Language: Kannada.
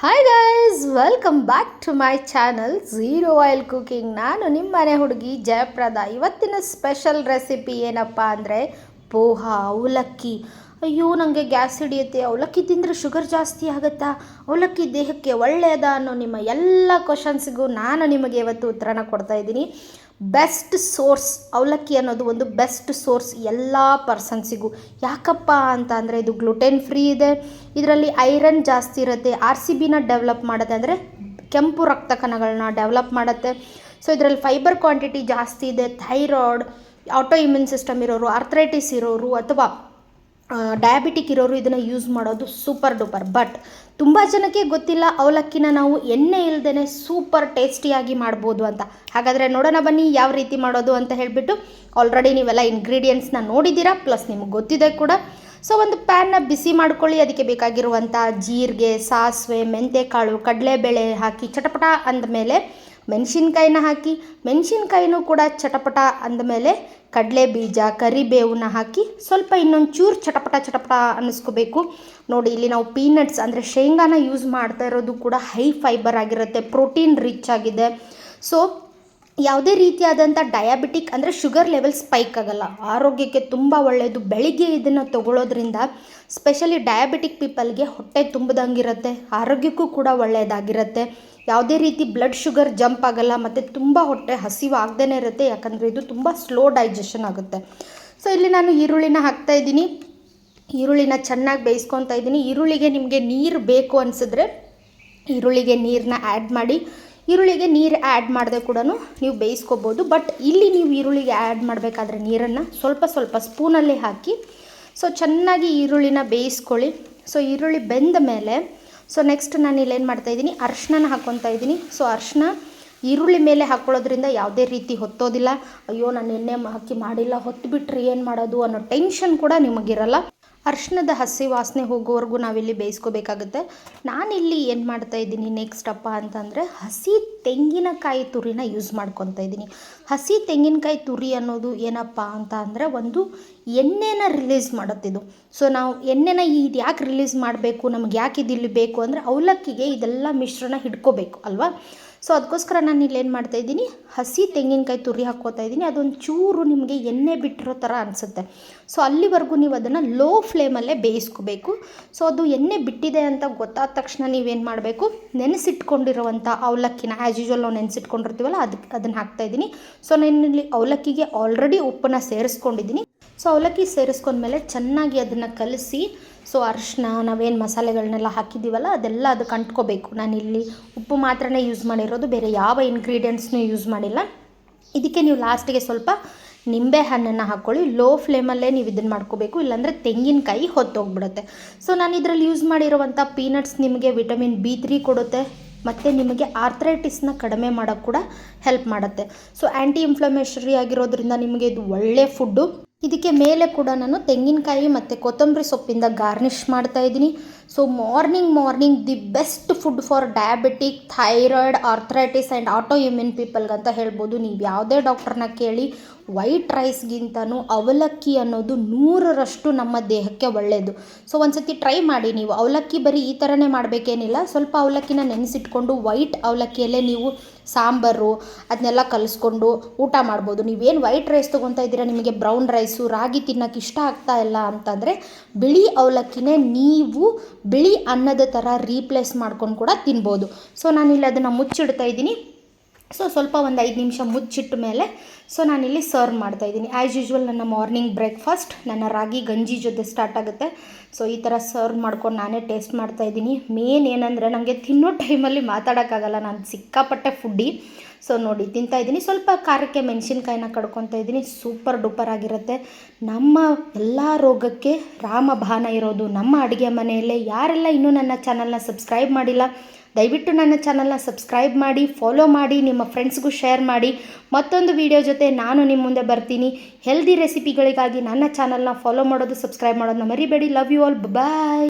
Hi guys welcome back to my channel zero oil cooking ನಾನು ನಿಮ್ಮ ಮನೆ ಹುಡುಗಿ ಜಯಪ್ರದ. ಇವತ್ತಿನ ಸ್ಪೆಷಲ್ ರೆಸಿಪಿ ಏನಪ್ಪ ಅಂದರೆ ಪೋಹಾ, ಅವಲಕ್ಕಿ. ಅಯ್ಯೋ ನನಗೆ ಗ್ಯಾಸ್ ಹಿಡಿಯುತ್ತೆ. ಅವಲಕ್ಕಿ ತಿಂದರೆ ಶುಗರ್ ಜಾಸ್ತಿ ಆಗುತ್ತಾ? ಅವಲಕ್ಕಿ ದೇಹಕ್ಕೆ ಒಳ್ಳೆಯದಾ ಅನ್ನೋ ನಿಮ್ಮ ಎಲ್ಲ ಕ್ವಶನ್ಸ್ಗೂ ನಾನು ನಿಮಗೆ ಇವತ್ತು ಉತ್ತರನ ಕೊಡ್ತಾ ಇದ್ದೀನಿ. ಬೆಸ್ಟ್ ಸೋರ್ಸ್ ಅವಲಕ್ಕಿ ಅನ್ನೋದು ಒಂದು ಬೆಸ್ಟ್ ಸೋರ್ಸ್ ಎಲ್ಲ ಪರ್ಸನ್ಸಿಗೂ ಯಾಕಪ್ಪ ಅಂತ ಅಂದರೆ ಇದು ಗ್ಲುಟೆನ್ ಫ್ರೀ ಇದೆ. ಇದರಲ್ಲಿ ಐರನ್ ಜಾಸ್ತಿ ಇರುತ್ತೆ. ಆರ್ ಸಿ ಬಿನ ಡೆವಲಪ್ ಮಾಡುತ್ತೆ ಅಂದರೆ ಕೆಂಪು ರಕ್ತ ಕಣಗಳನ್ನ ಡೆವಲಪ್ ಮಾಡುತ್ತೆ. ಸೊ ಇದರಲ್ಲಿ ಫೈಬರ್ ಕ್ವಾಂಟಿಟಿ ಜಾಸ್ತಿ ಇದೆ. ಥೈರಾಯ್ಡ್ ಆಟೋ ಇಮ್ಯೂನ್ ಸಿಸ್ಟಮ್ ಇರೋರು ಆರ್ಥ್ರೈಟಿಸ್ ಇರೋರು, ಅಥವಾ ಡಯಾಬಿಟಿಕ್ ಇರೋರು ಇದನ್ನು ಯೂಸ್ ಮಾಡೋದು ಸೂಪರ್ ಡೂಪರ್ ಬಟ್ ತುಂಬ ಜನಕ್ಕೆ ಗೊತ್ತಿಲ್ಲ ಅವಲಕ್ಕಿನ ನಾವು ಎಣ್ಣೆ ಇಲ್ಲದೇ ಸೂಪರ್ ಟೇಸ್ಟಿಯಾಗಿ ಮಾಡ್ಬೋದು ಅಂತ. ಹಾಗಾದರೆ ನೋಡೋಣ ಬನ್ನಿ ಯಾವ ರೀತಿ ಮಾಡೋದು ಅಂತ ಹೇಳಿಬಿಟ್ಟು ಆಲ್ರೆಡಿ ನೀವೆಲ್ಲ ಇಂಗ್ರೀಡಿಯೆಂಟ್ಸ್ನ ನೋಡಿದ್ದೀರಾ? ಪ್ಲಸ್ ನಿಮ್ಗೆ ಗೊತ್ತಿದೆ ಕೂಡ. ಸೊ ಒಂದು ಪ್ಯಾನ್ನ ಬಿಸಿ ಮಾಡ್ಕೊಳ್ಳಿ. ಅದಕ್ಕೆ ಬೇಕಾಗಿರುವಂಥ ಜೀರಿಗೆ, ಸಾಸಿವೆ, ಮೆಂತೆಕಾಳು, ಕಡಲೆಬೇಳೆ ಹಾಕಿ ಚಟಪಟ ಅಂದಮೇಲೆ ಮೆಣಸಿನ್ಕಾಯಿನ ಹಾಕಿ, ಮೆಣಸಿನ್ಕಾಯಿನೂ ಕೂಡ ಚಟಪಟ ಅಂದಮೇಲೆ ಕಡಲೆ ಬೀಜ, ಕರಿಬೇವನ್ನ ಹಾಕಿ ಸ್ವಲ್ಪ ಇನ್ನೊಂದು ಚೂರು ಚಟಪಟ ಚಟಪಟ ಅನ್ನಿಸ್ಕೋಬೇಕು. ನೋಡಿ, ಇಲ್ಲಿ ನಾವು ಪೀನಟ್ಸ್ ಅಂದರೆ ಶೇಂಗಾನ ಯೂಸ್ ಮಾಡ್ತಾ ಇರೋದು ಕೂಡ ಹೈ ಫೈಬರ್ ಆಗಿರುತ್ತೆ ಪ್ರೋಟೀನ್ ರಿಚ್ ಆಗಿದೆ. ಸೊ ಯಾವುದೇ ರೀತಿಯಾದಂಥ ಡಯಾಬಿಟಿಕ್ ಅಂದರೆ ಶುಗರ್ ಲೆವೆಲ್ ಸ್ಪೈಕ್ ಆಗಲ್ಲ. ಆರೋಗ್ಯಕ್ಕೆ ತುಂಬ ಒಳ್ಳೆಯದು ಬೆಳಿಗ್ಗೆ ಇದನ್ನು ತಗೊಳ್ಳೋದ್ರಿಂದ ಸ್ಪೆಷಲಿ ಡಯಾಬಿಟಿಕ್ ಪೀಪಲ್ಗೆ ಹೊಟ್ಟೆ ತುಂಬದಂಗಿರುತ್ತೆ. ಆರೋಗ್ಯಕ್ಕೂ ಕೂಡ ಒಳ್ಳೆಯದಾಗಿರುತ್ತೆ ಯಾವುದೇ ರೀತಿ ಬ್ಲಡ್ ಶುಗರ್ ಜಂಪ್ ಆಗಲ್ಲ, ಮತ್ತು ತುಂಬ ಹೊಟ್ಟೆ ಹಸಿವು ಆಗದೇ ಇರುತ್ತೆ. ಯಾಕಂದರೆ ಇದು ತುಂಬ ಸ್ಲೋ ಡೈಜೆಷನ್ ಆಗುತ್ತೆ. ಸೊ ಇಲ್ಲಿ ನಾನು ಈರುಳ್ಳಿನ ಹಾಕ್ತಾ ಇದ್ದೀನಿ. ಈರುಳ್ಳಿನ ಚೆನ್ನಾಗಿ ಬೇಯಿಸ್ಕೊತಾ ಇದ್ದೀನಿ. ಈರುಳ್ಳಿಗೆ ನಿಮಗೆ ನೀರು ಬೇಕು ಅನಿಸಿದ್ರೆ ಈರುಳ್ಳಿಗೆ ನೀರನ್ನ ಆ್ಯಡ್ ಮಾಡಿ. ಈರುಳ್ಳಿಗೆ ನೀರು ಆ್ಯಡ್ ಮಾಡದೆ ಕೂಡ ನೀವು ಬೇಯಿಸ್ಕೋಬೋದು. ಬಟ್ ಇಲ್ಲಿ ನೀವು ಈರುಳ್ಳಿಗೆ ಆ್ಯಡ್ ಮಾಡಬೇಕಾದ್ರೆ ನೀರನ್ನು ಸ್ವಲ್ಪ ಸ್ವಲ್ಪ ಸ್ಪೂನಲ್ಲಿ ಹಾಕಿ ಸೊ ಚೆನ್ನಾಗಿ ಈರುಳ್ಳಿನ ಬೇಯಿಸ್ಕೊಳ್ಳಿ. ಸೊ ಈರುಳ್ಳಿ ಬೆಂದ ಮೇಲೆ ಸೊ ನೆಕ್ಸ್ಟ್ ನಾನು ಇಲ್ಲೇನು ಮಾಡ್ತಾಯಿದ್ದೀನಿ ಅರ್ಶಿನ ಹಾಕ್ಕೊತಾ ಇದ್ದೀನಿ. ಸೊ ಅರ್ಶಿನ ಈರುಳ್ಳಿ ಮೇಲೆ ಹಾಕ್ಕೊಳ್ಳೋದ್ರಿಂದ ಯಾವುದೇ ರೀತಿ ಹೊತ್ತೋದಿಲ್ಲ. ಅಯ್ಯೋ, ನಾನು ಎಣ್ಣೆ ಹಾಕಿ ಮಾಡಿಲ್ಲ ಹೊತ್ತು ಬಿಟ್ಟರೆ ಏನು ಮಾಡೋದು ಅನ್ನೋ ಟೆನ್ಷನ್ ಕೂಡ ನಿಮಗಿರಲ್ಲ. ಅರ್ಶಿಣದ ಹಸಿ ವಾಸನೆ ಹೋಗೋವರೆಗೂ ನಾವಿಲ್ಲಿ ಬೇಯಿಸ್ಕೋಬೇಕಾಗುತ್ತೆ. ನಾನಿಲ್ಲಿ ಏನು ಮಾಡ್ತಾ ಇದ್ದೀನಿ ನೆಕ್ಸ್ಟ್ ಅಪ್ಪ ಅಂತಂದರೆ ಹಸಿ ತೆಂಗಿನಕಾಯಿ ತುರಿನ ಯೂಸ್ ಮಾಡ್ಕೊತಾ ಇದ್ದೀನಿ. ಹಸಿ ತೆಂಗಿನಕಾಯಿ ತುರಿ ಅನ್ನೋದು ಏನಪ್ಪ ಅಂತ ಅಂದರೆ ಒಂದು ಎಣ್ಣೆನ ರಿಲೀಸ್ ಮಾಡುತ್ತಿದ್ದು ಸೊ ನಾವು ಎಣ್ಣೆನ ಇದು ಯಾಕೆ ರಿಲೀಸ್ ಮಾಡಬೇಕು? ನಮ್ಗೆ ಯಾಕೆ ಇದಿಲ್ಲಿ ಬೇಕು ಅಂದರೆ ಅವಲಕ್ಕಿಗೆ ಇದೆಲ್ಲ ಮಿಶ್ರಣ ಹಿಡ್ಕೋಬೇಕು ಅಲ್ವಾ? ಸೊ ಅದಕ್ಕೋಸ್ಕರ ನಾನು ಇಲ್ಲಿ ಏನು ಮಾಡ್ತಾಯಿದ್ದೀನಿ ಹಸಿ ತೆಂಗಿನಕಾಯಿ ತುರಿ ಹಾಕ್ಕೋತಾ ಇದ್ದೀನಿ. ಅದೊಂದು ಚೂರು ನಿಮಗೆ ಎಣ್ಣೆ ಬಿಟ್ಟಿರೋ ಥರ ಅನಿಸುತ್ತೆ. ಸೊ ಅಲ್ಲಿವರೆಗೂ ನೀವು ಅದನ್ನು ಲೋ ಫ್ಲೇಮಲ್ಲೇ ಬೇಯಿಸ್ಕೋಬೇಕು. ಸೊ ಅದು ಎಣ್ಣೆ ಬಿಟ್ಟಿದೆ ಅಂತ ಗೊತ್ತಾದ ತಕ್ಷಣ ನೀವೇನು ಮಾಡಬೇಕು? ನೆನೆಸಿಟ್ಕೊಂಡಿರುವಂಥ ಅವಲಕ್ಕಿನ ಆ್ಯಸ್ ಯೂಶ್ವಲ್ ನಾವು ನೆನೆಸಿಟ್ಕೊಂಡಿರ್ತೀವಲ್ಲ ಅದಕ್ಕೆ ಅದನ್ನು ಹಾಕ್ತಾಯಿದ್ದೀನಿ ಸೊ ನಾನು ಇಲ್ಲಿ ಅವಲಕ್ಕಿಗೆ ಆಲ್ರೆಡಿ ಉಪ್ಪನ್ನು ಸೇರಿಸ್ಕೊಂಡಿದ್ದೀನಿ. ಸೊ ಅವಲಕ್ಕಿ ಸೇರಿಸ್ಕೊಂಡ್ಮೇಲೆ ಚೆನ್ನಾಗಿ ಅದನ್ನು ಕಲಸಿ ಸೊ ಅರಿಶಿನ ನಾವೇನು ಮಸಾಲೆಗಳನ್ನೆಲ್ಲ ಹಾಕಿದ್ದೀವಲ್ಲ, ಅದೆಲ್ಲ ಅದಕ್ಕೆ ಅಂಟ್ಕೋಬೇಕು. ನಾನಿಲ್ಲಿ ಉಪ್ಪು ಮಾತ್ರನೇ ಯೂಸ್ ಮಾಡಿರೋದು, ಬೇರೆ ಯಾವ ಇಂಗ್ರೀಡಿಯೆಂಟ್ಸ್ನೂ ಯೂಸ್ ಮಾಡಿಲ್ಲ. ಇದಕ್ಕೆ ನೀವು ಲಾಸ್ಟಿಗೆ ಸ್ವಲ್ಪ ನಿಂಬೆ ಹಣ್ಣನ್ನು ಹಾಕ್ಕೊಳ್ಳಿ ಲೋ ಫ್ಲೇಮಲ್ಲೇ ನೀವು ಇದನ್ನು ಮಾಡ್ಕೋಬೇಕು. ಇಲ್ಲಾಂದರೆ ತೆಂಗಿನಕಾಯಿ ಹೊತ್ತೋಗ್ಬಿಡುತ್ತೆ. ಸೊ ನಾನು ಇದರಲ್ಲಿ ಯೂಸ್ ಮಾಡಿರುವಂಥ ಪೀನಟ್ಸ್ ನಿಮಗೆ ವಿಟಮಿನ್ ಬಿ ಕೊಡುತ್ತೆ. ಮತ್ತು ನಿಮಗೆ ಆರ್ಥ್ರೈಟಿಸ್ನ ಕಡಿಮೆ ಮಾಡೋಕ್ಕೆ ಕೂಡ ಹೆಲ್ಪ್ ಮಾಡುತ್ತೆ. ಸೊ ಆ್ಯಂಟಿ ಇನ್ಫ್ಲಮೇಷರಿ ಆಗಿರೋದ್ರಿಂದ ನಿಮಗೆ ಇದು ಒಳ್ಳೆ ಫುಡ್ಡು ಇದಕ್ಕೆ ಮೇಲೆ ಕೂಡ ನಾನು ತೆಂಗಿನಕಾಯಿ ಮತ್ತು ಕೊತ್ತಂಬರಿ ಸೊಪ್ಪಿಂದ ಗಾರ್ನಿಷ್ ಮಾಡ್ತಾ ಇದ್ದೀನಿ. So morning morning the best food for diabetic thyroid arthritis and auto immune ಅಂತ ಹೇಳ್ಬೋದು. ನೀವು ಯಾವುದೇ ಡಾಕ್ಟ್ರನ್ನ ಕೇಳಿ ವೈಟ್ ರೈಸ್ಗಿಂತನೂ ಅವಲಕ್ಕಿ ಅನ್ನೋದು ನೂರರಷ್ಟು ನಮ್ಮ ದೇಹಕ್ಕೆ ಒಳ್ಳೆಯದು ಸೊ ಒಂದು ಸತಿ ಟ್ರೈ ಮಾಡಿ ನೀವು. ಅವಲಕ್ಕಿ ಬರೀ ಈ ಥರನೇ ಮಾಡಬೇಕೇನಿಲ್ಲ. ಸ್ವಲ್ಪ ಅವಲಕ್ಕಿನ ನೆನೆಸಿಟ್ಕೊಂಡು ವೈಟ್ ಅವಲಕ್ಕಿಯಲ್ಲೇ ನೀವು ಸಾಂಬಾರು ಅದನ್ನೆಲ್ಲ ಕಲಿಸ್ಕೊಂಡು ಊಟ ಮಾಡ್ಬೋದು. ನೀವೇನು ವೈಟ್ ರೈಸ್ ತೊಗೊತಾ ಇದ್ದೀರಾ? ನಿಮಗೆ ಬ್ರೌನ್ ರೈಸು ರಾಗಿ ತಿನ್ನೋಕೆ ಇಷ್ಟ ಆಗ್ತಾ ಇಲ್ಲ ಅಂತಂದರೆ ಬಿಳಿ ಅವಲಕ್ಕಿನೇ ನೀವು ಬಿಳಿ ಅನ್ನದ ಥರ ರೀಪ್ಲೇಸ್ ಮಾಡ್ಕೊಂಡು ಕೂಡ ತಿನ್ಬೋದು. ಸೊ ನಾನಿಲ್ಲಿ ಅದನ್ನು ಮುಚ್ಚಿಡ್ತಾ ಇದ್ದೀನಿ. ಸೊ ಸ್ವಲ್ಪ ಒಂದು ಐದು ನಿಮಿಷ ಮುಚ್ಚಿಟ್ಟ ಮೇಲೆ ಸೊ ನಾನಿಲ್ಲಿ ಸರ್ವ್ ಮಾಡ್ತಾ ಇದ್ದೀನಿ. ಆ್ಯಸ್ ಯೂಶ್ವಲ್ ನನ್ನ ಮಾರ್ನಿಂಗ್ ಬ್ರೇಕ್ಫಾಸ್ಟ್ ನನ್ನ ರಾಗಿ ಗಂಜಿ ಜೊತೆ ಸ್ಟಾರ್ಟ್ ಆಗುತ್ತೆ. ಸೊ ಈ ಥರ ಸರ್ವ್ ಮಾಡ್ಕೊಂಡು ನಾನೇ ಟೇಸ್ಟ್ ಮಾಡ್ತಾ ಇದ್ದೀನಿ. ಮೇನ್ ಏನಂದರೆ ನನಗೆ ತಿನ್ನೋ ಟೈಮಲ್ಲಿ ಮಾತಾಡೋಕ್ಕಾಗಲ್ಲ. ನಾನು ಸಿಕ್ಕಾಪಟ್ಟೆ ಫುಡ್ಡಿ ಸೊ ನೋಡಿ, ತಿಂತಾ ಇದ್ದೀನಿ. ಸ್ವಲ್ಪ ಖಾರಕ್ಕೆ ಮೆಣಸಿನ್ಕಾಯಿನ ಕಡ್ಕೊತಾ ಇದ್ದೀನಿ. ಸೂಪರ್ ಡೂಪರ್ ಆಗಿರುತ್ತೆ. ನಮ್ಮ ಎಲ್ಲ ರೋಗಕ್ಕೆ ರಾಮಬಾಣ ಇರೋದು ನಮ್ಮ ಅಡುಗೆ ಮನೆಯಲ್ಲೇ. ಯಾರೆಲ್ಲ ಇನ್ನೂ ನನ್ನ ಚಾನಲ್ನ ಸಬ್ಸ್ಕ್ರೈಬ್ ಮಾಡಿಲ್ಲ ದಯವಿಟ್ಟು ನನ್ನ ಚಾನಲ್ನ ಸಬ್ಸ್ಕ್ರೈಬ್ ಮಾಡಿ ಫಾಲೋ ಮಾಡಿ, ನಿಮ್ಮ ಫ್ರೆಂಡ್ಸ್ಗೂ ಶೇರ್ ಮಾಡಿ. ಮತ್ತೊಂದು ವಿಡಿಯೋ ಜೊತೆ ನಾನು ನಿಮ್ಮ ಮುಂದೆ ಬರ್ತೀನಿ. ಹೆಲ್ದಿ ರೆಸಿಪಿಗಳಿಗಾಗಿ ನನ್ನ ಚಾನಲ್ನ ಫಾಲೋ ಮಾಡೋದು ಸಬ್ಸ್ಕ್ರೈಬ್ ಮಾಡೋದನ್ನ ಮರಿಬೇಡಿ. Love you all bye